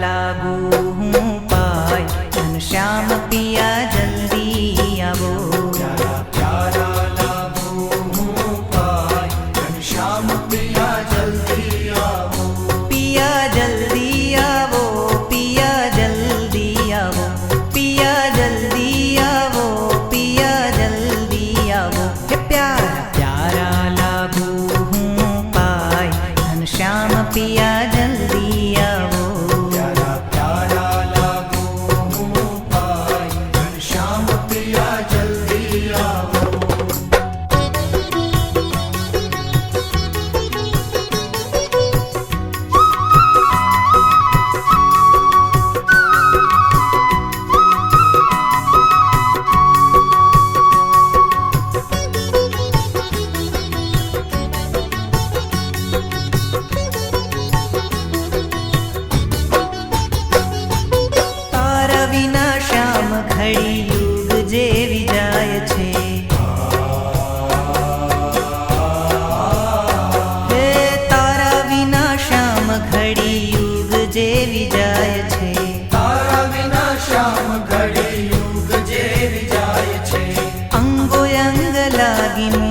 લાગુ હું પાય. ધન શ્યામ પિયા જલ્દી આવો. પ્યારા પિયા. જલ્દી આવો. પિયા જલ્દી આવો પિયા જલ્દી આવો. પિયા જલ્દી આવો પિયા પ્યારા. પ્યારા હું પાય. ધન પિયા જલ્દી આવો. ખડી યુગ વિના શ્યામ ઘડી યુગ જેવી જાય છે. તારા છે. અંગો લાગી